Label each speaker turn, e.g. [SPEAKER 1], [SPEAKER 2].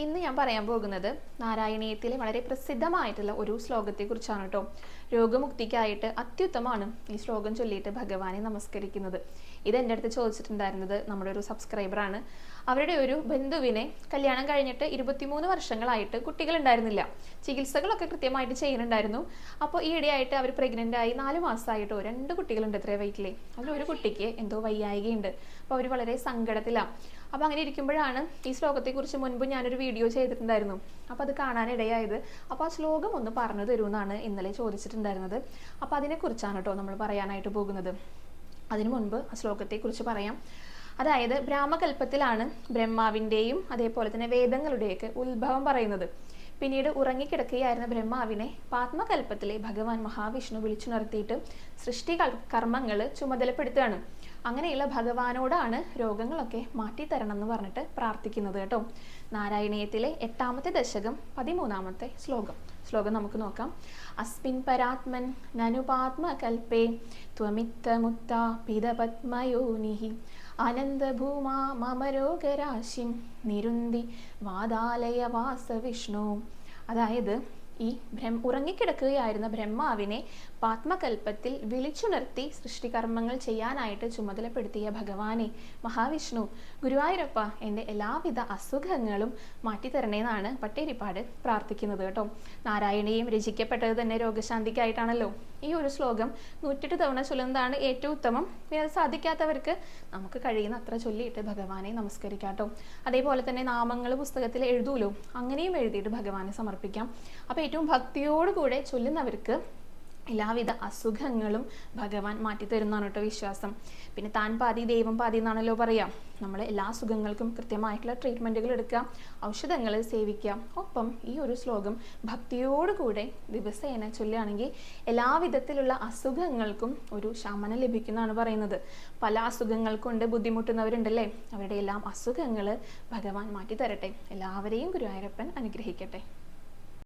[SPEAKER 1] ഇന്ന് ഞാൻ പറയാൻ പോകുന്നത് നാരായണീയത്തിലെ വളരെ പ്രസിദ്ധമായിട്ടുള്ള ഒരു ശ്ലോകത്തെക്കുറിച്ചാണ് കേട്ടോ. രോഗമുക്തിക്കായിട്ട് അത്യുത്തമാണ് ഈ ശ്ലോകം ചൊല്ലിയിട്ട് ഭഗവാനെ നമസ്കരിക്കുന്നത്. ഇത് എന്റെ അടുത്ത് ചോദിച്ചിട്ടുണ്ടായിരുന്നത് നമ്മുടെ ഒരു സബ്സ്ക്രൈബറാണ് അവരുടെ ഒരു ബന്ധുവിനെ കല്യാണം കഴിഞ്ഞിട്ട് ഇരുപത്തിമൂന്ന് വർഷങ്ങളായിട്ട് കുട്ടികൾ ഉണ്ടായിരുന്നില്ല ചികിത്സകളൊക്കെ കൃത്യമായിട്ട് ചെയ്യുന്നുണ്ടായിരുന്നു. അപ്പോൾ ഈയിടെയായിട്ട് അവർ പ്രഗ്നന്റ് ആയി നാല് മാസമായിട്ടോ രണ്ട് കുട്ടികളുണ്ട് ഇത്രേ വയറ്റിലെ ഒരു കുട്ടിക്ക് എന്തോ വയ്യായികയുണ്ട്. അപ്പോൾ അവർ വളരെ സങ്കടത്തിലാണ് അപ്പോൾ അങ്ങനെ ഇരിക്കുമ്പോഴാണ് ഈ ശ്ലോകത്തെക്കുറിച്ച് മുൻപ് ഞാനൊരു വീഡിയോ ചെയ്തിട്ടുണ്ടായിരുന്നു. അപ്പോൾ അത് കാണാനിടയായത്. അപ്പോൾ ആ ശ്ലോകം ഒന്ന് പറഞ്ഞു തരുമെന്നാണ് ഇന്നലെ ചോദിച്ചിട്ടുണ്ടായിരുന്നത്. അപ്പോൾ അതിനെക്കുറിച്ചാണ് കേട്ടോ നമ്മൾ പറയാനായിട്ട് പോകുന്നത്. അതിനു മുൻപ് ആ ശ്ലോകത്തെക്കുറിച്ച് പറയാം. അതായത് ബ്രാഹ്മകൽപ്പത്തിലാണ് ബ്രഹ്മാവിന്റെയും അതേപോലെ തന്നെ വേദങ്ങളുടെയൊക്കെ ഉത്ഭവം പറയുന്നത്. പിന്നീട് ഉറങ്ങിക്കിടക്കുകയായിരുന്ന ബ്രഹ്മാവിനെ പാത്മകൽപ്പത്തിലെ ഭഗവാൻ മഹാവിഷ്ണു വിളിച്ചുണർത്തിയിട്ട് സൃഷ്ടി കർമ്മങ്ങൾ ചുമതലപ്പെടുത്തുകയാണ്. അങ്ങനെയുള്ള ഭഗവാനോടാണ് രോഗങ്ങളൊക്കെ മാറ്റിത്തരണം എന്ന് പറഞ്ഞിട്ട് പ്രാർത്ഥിക്കുന്നത് കേട്ടോ. നാരായണീയത്തിലെ എട്ടാമത്തെ ദശകം പതിമൂന്നാമത്തെ ശ്ലോകം. ശ്ലോകം നമുക്ക് നോക്കാം. അസ്മിൻ പരാത്മൻ നനുപാത്മകൽപ്പേ ത്വമിത്തമുത്ത പിതപത്മയോനിഹി. അനന്തഭൂമാ മമ രോഗരാശിം നിരുന്തി വാദാലയ വാസവിഷ്ണു അതായത് ഈ ബ്രഹ്മ ഉറങ്ങിക്കിടക്കുകയായിരുന്ന ബ്രഹ്മാവിനെ പാത്മകൽപ്പത്തിൽ വിളിച്ചുണർത്തി സൃഷ്ടികർമ്മങ്ങൾ ചെയ്യാനായിട്ട് ചുമതലപ്പെടുത്തിയ ഭഗവാനെ മഹാവിഷ്ണു ഗുരുവായൂരപ്പ എന്റെ എല്ലാവിധ അസുഖങ്ങളും മാറ്റിത്തരണേന്നാണ് പട്ടേരിപ്പാട് പ്രാർത്ഥിക്കുന്നത് കേട്ടോ. നാരായണീയം രചിക്കപ്പെട്ടത് തന്നെ രോഗശാന്തിക്കായിട്ടാണല്ലോ. ഈ ഒരു ശ്ലോകം നൂറ്റെട്ട് തവണ ചൊല്ലുന്നതാണ് ഏറ്റവും ഉത്തമം. പിന്നെ അത് സാധിക്കാത്തവർക്ക് നമുക്ക് കഴിയുന്ന അത്ര ചൊല്ലിയിട്ട് ഭഗവാനെ നമസ്കരിക്കാട്ടോ. അതേപോലെ തന്നെ നാമങ്ങൾ പുസ്തകത്തിൽ എഴുതൂലോ? അങ്ങനെയും എഴുതിയിട്ട് ഭഗവാനെ സമർപ്പിക്കാം. അപ്പോൾ ഏറ്റവും ഭക്തിയോടുകൂടെ ചൊല്ലുന്നവർക്ക് എല്ലാവിധ അസുഖങ്ങളും ഭഗവാൻ മാറ്റിത്തരുന്നതാണ് കേട്ടോ വിശ്വാസം. പിന്നെ താൻ പാതി ദൈവം പാതി എന്നാണല്ലോ പറയാം. നമ്മൾ എല്ലാ അസുഖങ്ങൾക്കും കൃത്യമായിട്ടുള്ള ട്രീറ്റ്മെന്റുകൾ എടുക്കുക ഔഷധങ്ങൾ സേവിക്കുക. ഒപ്പം ഈ ഒരു ശ്ലോകം ഭക്തിയോടുകൂടെ ദിവസേന ചൊല്ലുകയാണെങ്കിൽ എല്ലാവിധത്തിലുള്ള അസുഖങ്ങൾക്കും ഒരു ശമനം ലഭിക്കുന്നതാണ് പറയുന്നത്. പല അസുഖങ്ങൾ കൊണ്ട് ബുദ്ധിമുട്ടുന്നവരുണ്ടല്ലേ? അവരുടെ എല്ലാം അസുഖങ്ങൾ ഭഗവാൻ മാറ്റി തരട്ടെ എല്ലാവരെയും ഗുരുവായൂരപ്പൻ അനുഗ്രഹിക്കട്ടെ.